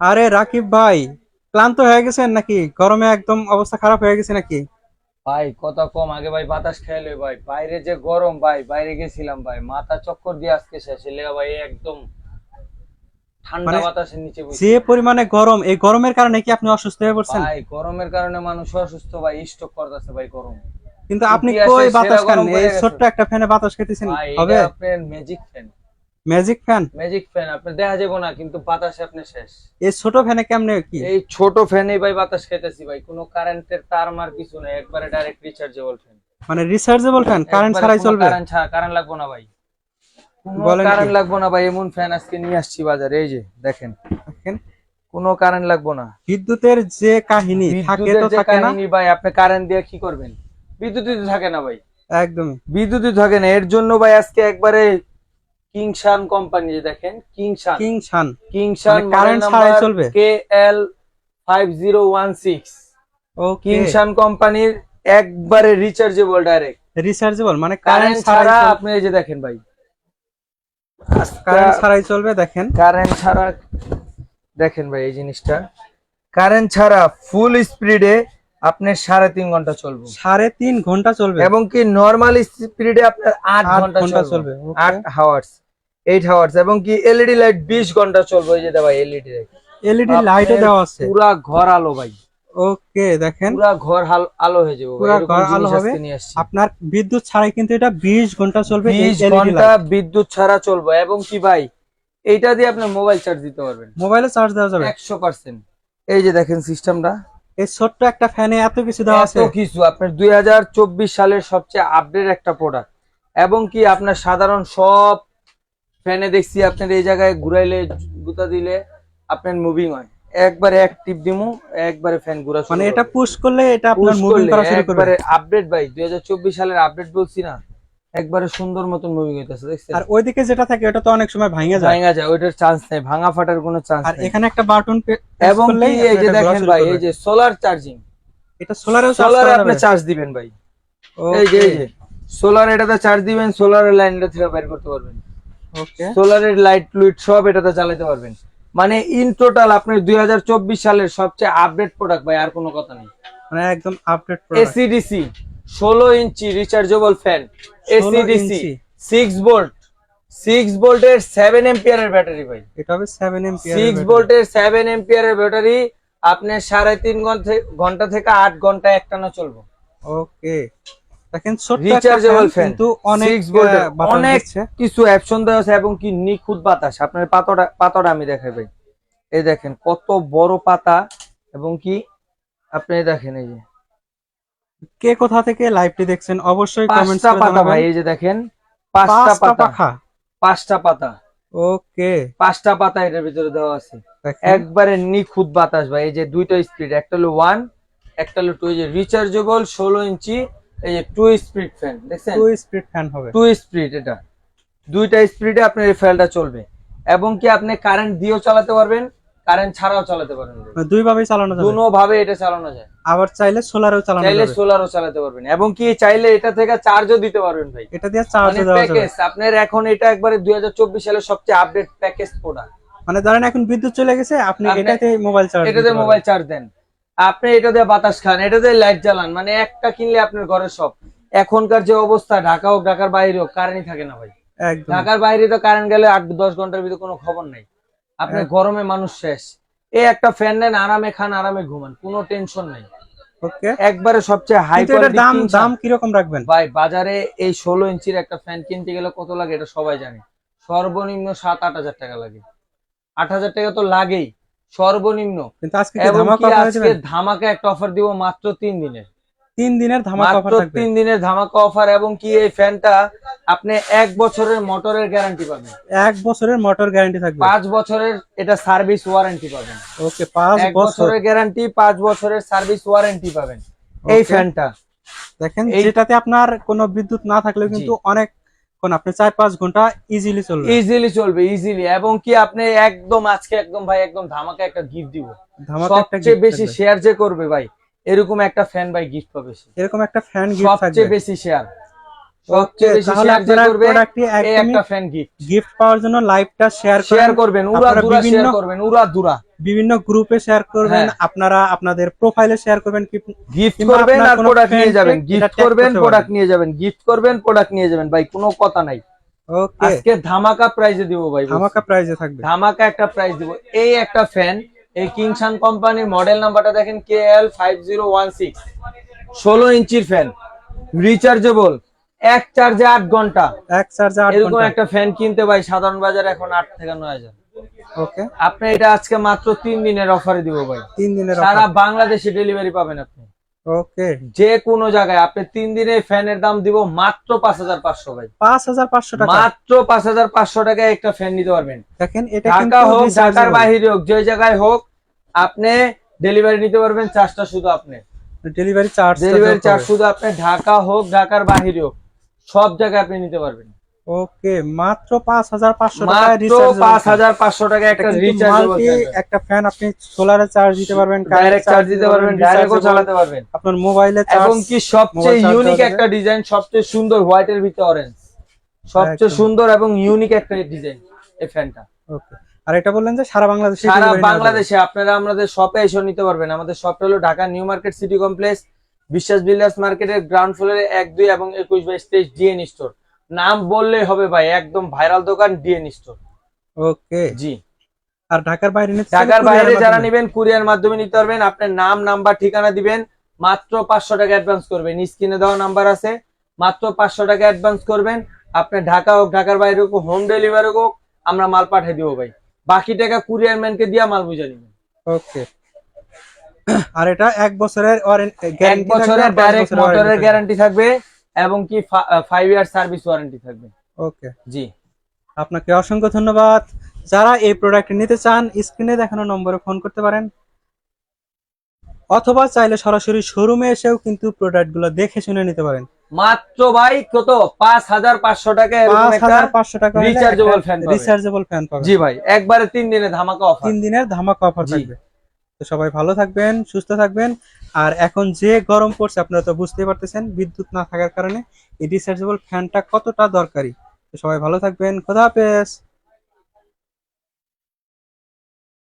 আরে রাকিব ভাই ক্লান্ত হয়ে গেছেন নাকি? গরমে একদম অবস্থা খারাপ হয়ে গেছে নাকি? ভাই কথা কম। আগে ভাই বাতাস খেলে ভাই। বাইরে যে গরম ভাই বাইরে গেছিলাম ভাই। মাথা চক্কর দিয়ে আজকে শেষ। লেগা ভাই একদম ঠান্ডা মানে বাতাসের নিচে বসে। যে পরিমাণে গরম এই গরমের কারণে কি আপনি অসুস্থ হয়ে পড়ছেন? ভাই গরমের কারণে মানুষ অসুস্থ ভাই স্ট্রোক করতেছে ভাই গরম। কিন্তু আপনি কই বাতাস খান? এই ছোট্ট একটা ফ্যানে বাতাস খেতেছেন হবে? আপনার magic fan magic fan magic fan আপনি দেখা যাব না কিন্তু বাতাসে আপনি শেষ। এই ছোট ফ্যানে কেমনে কি? এই ছোট ফ্যানে ভাই বাতাস খেতেছি ভাই কোনো কারেন্টের তার মার কিছু নেই একবারে ডাইরেক্ট রিচার্জেবল ফ্যান মানে রিচার্জেবল ফ্যান কারেন্ট ছাড়াই চলবে? কারেন্ট ছাড়া কারেন্ট লাগবে না ভাই। বলেন কারেন্ট লাগবে না ভাই এমন ফ্যান আজকে নিয়ে আসছি বাজারে এই যে দেখেন। দেখেন, কোনো কারেন্ট লাগবে না। বিদ্যুতের যে কাহিনী থাকে তো থাকে না। কাহিনী ভাই আপনি কারেন্ট দিয়ে কি করবেন? বিদ্যুৎই থাকে না ভাই। একদমই। বিদ্যুৎই থাকে না এর জন্য ভাই আজকে একবারে কিংশান কোম্পানি যে দেখেন কিংশান। কিং শান কিংশান মানে current ছাড়াই চলবে? K L five zero one six okay কিংশান কোম্পানির একবারে রিচার্জেবল ডাইরেক্ট রিচার্জেবল মানে কারেন্ট কারেন্ট ছাড়া ছাড়া আপনি এই যে দেখেন ভাই। কারেন্ট ছাড়াই চলবে দেখেন। কারেন্ট ছাড়া দেখেন ভাই এই জিনিসটা। কারেন্ট ছাড়া ফুল স্পিডে আপনার সাড়ে তিন ঘণ্টা চলবে। সাড়ে তিন ঘণ্টা চলবে? এবং কি নর্মাল স্পিডে আপনার আট ঘণ্টা চলবে। আট হাওয়ার্স এইট হাওয়ার্স এবং কি এলইডি লাইট বিশ ঘণ্টা চলবে। ওই যে ভাই এলইডি লাইট এলইডি লাইটও দেওয়া আছে। পুরা ঘর আলো ভাই। ওকে দেখেন। পুরা ঘর আলো হয়ে যাবে। পুরা ঘর আলো হবে। আপনার বিদ্যুৎ ছাড়াই কিন্তু এটা বিশ ঘণ্টা চলবে এই বিশ LED ঘণ্টা বিদ্যুৎ ছাড়া চলবে। এবং কি ভাই এইটা দিয়ে আপনি মোবাইল চার্জ দিতে পারবেন। মোবাইলে চার্জ দেওয়া যাবে। একশো পার্সেন্ট এই যে দেখেন সিস্টেমটা এই ছোট্ট একটা ফ্যানে এত কিছু দেওয়া আছে। এত কিছু আপনার দুই হাজার চব্বিশ সালের সবচেয়ে আপডেট একটা প্রোডাক্ট এবং কি আপনার সাধারণ সব ফ্যানে দেখছি আপনার এই জায়গায় ঘুরাইলে গুতা দিলে আপনার মুভিং হয়। একবারে এক টিপ দিমু একবারে ফ্যান ঘুরা মানে এটা পুশ করলে এটা আপনার মুভিং করা শুরু করবে। একবারে আপডেট ভাই দুই হাজার চব্বিশ সালের আপডেট বলছি না। একবারে সুন্দর মতন মুভি হইতেছে দেখছেন? আর ওইদিকে যেটা থাকে ওটা তো অনেক সময় ভাঙে যায়। ভাঙা যায় ওইটার চান্স নাই ভাঙা ফাটার কোনো চান্স আর এখানে একটা বাটন এবং এই যে দেখেন ভাই এই যে সোলার চার্জিং এটা সোলারেও চার্জ সোলারে আপনি চার্জ দিবেন ভাই। এই যে এই যে সোলার এটাতে চার্জ দিবেন সোলারের লাইনটা থেকে বের করতে পারবেন। ওকে সোলারের লাইট লুইট সব এটাতে চালাতে পারবেন। মানে ইন টোটাল আপনি দুই হাজার চব্বিশ সালের সবচেয়ে আপডেট প্রোডাক্ট ভাই আর কোনো কথা নেই। মানে একদম আপডেট প্রোডাক্ট এসিডিসি ষোলো inch rechargeable fan 16 AC DC inch. Six volt six ভোল্টের সেভেন এম্পিয়ারের ব্যাটারি ভাই। এটা হবে 7 এম্পিয়ার সিক্স ভোল্টের সেভেন এম্পিয়ারের ব্যাটারি আপনার সাড়ে তিন ঘণ্টা ঘণ্টা থেকে আট ঘণ্টা একটানা চলবে। ওকে। দেখেন রিচার্জেবল ফ্যান কিন্তু অনেক অনেক কিছু অপশন দেওয়া আছে এবং কি নিখুঁত বাতাস। আপনার পাতাটা পাতাটা আমি দেখাই ভাই। এই দেখেন কত বড় পাতা এবং কি আপনি দেখেন এই যে। কে কোথা থেকে লাইভটি দেখছেন অবশ্যই কমেন্টস করে পাতা ভাই এই যে দেখেন পাঁচটা পাতা। পাঁচটা পাতা। ওকে। পাঁচটা পাতা এটার ভিতরে দেওয়া আছে। একবারে নিখুঁত বাতাস ভাই এই যে দুইটা স্পিড একটা হলো ওয়ান একটা হলো টু এই যে রিচার্জেবল ষোলো ইঞ্চি এই যে টু স্পিড ফ্যান দেখছেন? টু স্পিড ফ্যান হবে। টু স্পিড এটা। দুইটা স্পিডে আপনার এই ফ্যানটা চলবে। এবং কি আপনি কারেন্ট দিয়েও চালাতে পারবেন কারেন্ট ছাড়াও চালাতে পারবেন মানে দুই ভাবেই চালানো যাবে। দুনো ভাবে এটা চালানো যায়। আবার চাইলে সোলারেও চালানো চাইলে সোলারও চালাতে পারবেন। এবং কি চাইলে এটা থেকে চার্জও দিতে পারবেন ভাই। এটা দিয়ে চার্জ মানে দেওয়া যাবে। আপনার এখন এটা একবারে দুই সালের সবচেয়ে আপডেট প্যাকেজ প্রোডাক্ট মানে ধরেন এখন বিদ্যুৎ চলে গেছে আপনি এটাতে মোবাইল চার্জ এটাতে মোবাইল চার্জ দেন। আপনি এটা দিয়ে বাতাস খান এটা দিয়ে লাইট জ্বালান। মানে একটা কিনলে আপনার ঘরের সব। এখনকার যে অবস্থা ঢাকা হোক ঢাকার বাইরে হোক কারেন্টই থাকে না ভাই। ঢাকার বাইরে তো কারেন্ট গেলে আট দশ ঘণ্টার ভিতরে কোনো খবর নাই। আপনি হ্যাঁ। গরমে মানুষ শেষ। এই একটা ফ্যান নেন আরামে খান আরামে ঘুমান কোনো টেনশন নাই। একবারে সবচেয়ে হাই দাম দাম কীরকম রাখবেন? ভাই বাজারে এই ষোলো ইঞ্চির একটা ফ্যান কিনতে গেলে কত লাগে এটা সবাই জানে। সর্বনিম্ন সাত আট হাজার টাকা লাগে। আট হাজার টাকা তো লাগেই সর্বনিম্ন। কিন্তু আজকে ধামাকা একটা অফার দিব মাত্র তিন দিনের। তিন দিনের ধামাকা অফার থাকবে। তিন দিনের ধামাকা অফার এবং কি এই ফ্যানটা আপনি এক বছরের মোটরের গ্যারান্টি পাবেন। এক বছরের মোটর গ্যারান্টি থাকবে। পাঁচ বছরের এটা সার্ভিস ওয়ারেন্টি পাবেন। ওকে পাঁচ বছরের গ্যারান্টি পাঁচ বছরের সার্ভিস ওয়ারেন্টি পাবেন। এই ফ্যানটা দেখেন যেটাতে আপনার কোনো বিদ্যুৎ না থাকলেও কিন্তু অনেক কোন আপনি চার পাঁচ ঘণ্টা ইজিলি চলবে। ইজিলি চলবে ইজিলি এবং কি আপনি একদম আজকে একদম ভাই একদম ধামাকা একটা গিফট দিব। সবচেয়ে বেশি শেয়ার যে করবে ভাই এরকম একটা ফ্যান ভাই গিফট পাবে। এরকম একটা ফ্যান গিফট থাকবে। সবচেয়ে বেশি শেয়ার সবচেয়ে বেশি শেয়ার যে আপনারা করবে প্রোডাক্টটি এই একটা ফ্যান গিফট গিফট পাওয়ার জন্য লাইভটা শেয়ার শেয়ার করবেন। উড়া দুরা শেয়ার করবেন উড়া দুরা। বিভিন্ন গ্রুপে শেয়ার করবেন হ্যাঁ। আপনারা আপনাদের প্রোফাইলে শেয়ার করবেন গিফট করবেন আর প্রোডাক্ট নিয়ে যাবেন। গিফট করবেন প্রোডাক্ট নিয়ে যাবেন। গিফট করবেন প্রোডাক্ট নিয়ে যাবেন। ভাই কোনো কথা নাই। ওকে আজকে ধামাকা প্রাইজে দিব ভাই ধামাকা প্রাইজে থাকবে। ধামাকা একটা প্রাইজ দিব। এই একটা ফ্যান এই কিংসান কোম্পানির মডেল নাম্বারটা দেখেন K L five zero one six ষোলো ইঞ্চির ফ্যান রিচার্জেবল এক চার্জে আট ঘণ্টা। এক চার্জে এরকম একটা ফ্যান কিনতে পাই সাধারণ বাজার এখন আট থেকে নয় হাজার। ওকে। আপনি এটা আজকে মাত্র তিন দিনের অফারে দিব ভাই। তিন দিনের সারা বাংলাদেশে ডেলিভারি পাবেন আপনি। ওকে। যে কোনো জায়গায় আপনি তিন দিনে ফ্যানের দাম দিব মাত্র পাঁচ হাজার পাঁচশো ভাই। পাঁচ হাজার পাঁচশো টাকা। মাত্র পাঁচ হাজার পাঁচশো টাকায় একটা ফ্যান নিতে পারবেন। দেখেন এটা ঢাকা হোক ঢাকার। বাহিরে হোক যে জায়গায় হোক আপনি ডেলিভারি নিতে পারবেন চার্জটা শুধু আপনি। ডেলিভারি চার্জ ডেলিভারি চার্জ শুধু আপনি ঢাকা হোক ঢাকার বাহিরে হোক সব জায়গায় আপনি নিতে পারবেন। ওকে মাত্র পাঁচ হাজার পাঁচশো টাকা মাত্র পাঁচ হাজার পাঁচশো টাকা একটা রিচার্জেবল একটা ফ্যান আপনি সোলারে চার্জ দিতে পারবেন ডাইরেক্ট চার্জ দিতে পারবেন ডাইরেক্টও চালাতে পারবেন। আপনার মোবাইলে এবং কি সবচেয়ে ইউনিক একটা ডিজাইন সবচেয়ে সুন্দর হোয়াইট এর ভিতরে অরেঞ্জ সবচেয়ে সুন্দর এবং ইউনিক একটা ডিজাইন এই ফ্যানটা ওকে আর এটা বললেন যে সারা বাংলাদেশে সারা। বাংলাদেশে আপনারা আমাদের শপে এসে নিতে পারবেন। আমাদের শপটা হলো Dhaka new market city complex Biswas builders মার্কেটের গ্রাউন্ড ফ্লোরে এক দুই এবং একুশ বাইশ তেইশ ডিএন স্টোর নাম বললেই হবে ভাই একদম ভাইরাল দোকান ডিএন স্টোর ওকে। জি। আর ঢাকার বাইরে ঢাকার বাইরে যারা। নেবেন কুরিয়ার মাধ্যমে নিতে পারবেন। আপনার নাম নাম্বার ঠিকানা দিবেন। মাত্র পাঁচশো টাকা অ্যাডভান্স করবেন। স্ক্রিনে দেওয়া নাম্বার আছে। মাত্র পাঁচশো টাকা অ্যাডভান্স করবেন। আপনি ঢাকা হোক ঢাকার বাইরে হোক হোম ডেলিভারি হোক আমরা মাল পাঠিয়ে দিব ভাই। বাকি টাকা কুরিয়ার ম্যানকে দিয়ে মাল বুঝে নিবেন। ওকে। আর এটা এক বছরের এক বছরের ডাইরেক্ট মোটরের গ্যারান্টি থাকবে। এবং কি ফাইভ ইয়ার সার্ভিস ওয়ারেন্টি থাকবে। ওকে জি। আপনাকে অসংখ্য ধন্যবাদ। যারা এই প্রোডাক্ট নিতে চান স্ক্রিনে দেখানো নম্বরে ফোন করতে পারেন। অথবা চাইলে সরাসরি শোরুমে এসেও কিন্তু প্রোডাক্টগুলো দেখে শুনে নিতে পারেন। মাত্র ভাই কত? পাঁচ হাজার পাঁচশো টাকা পাঁচশো টাকা fan পাবেন। রিচার্জেবল ফ্যান পাবেন। জি ভাই একবারে তিন দিনে ধামাকা অফার তিন দিনের ধামাকা অফার থাকবে। তো সবাই ভালো থাকবেন, সুস্থ থাকবেন। আর এখন যে গরম পড়ছে, আপনারা তো বুঝতেই পারতেছেন, বিদ্যুৎ না থাকার কারণে এই রিচার্জেবল ফ্যানটা কতটা দরকারি। তো সবাই ভালো থাকবেন, খোদা হাফেজ।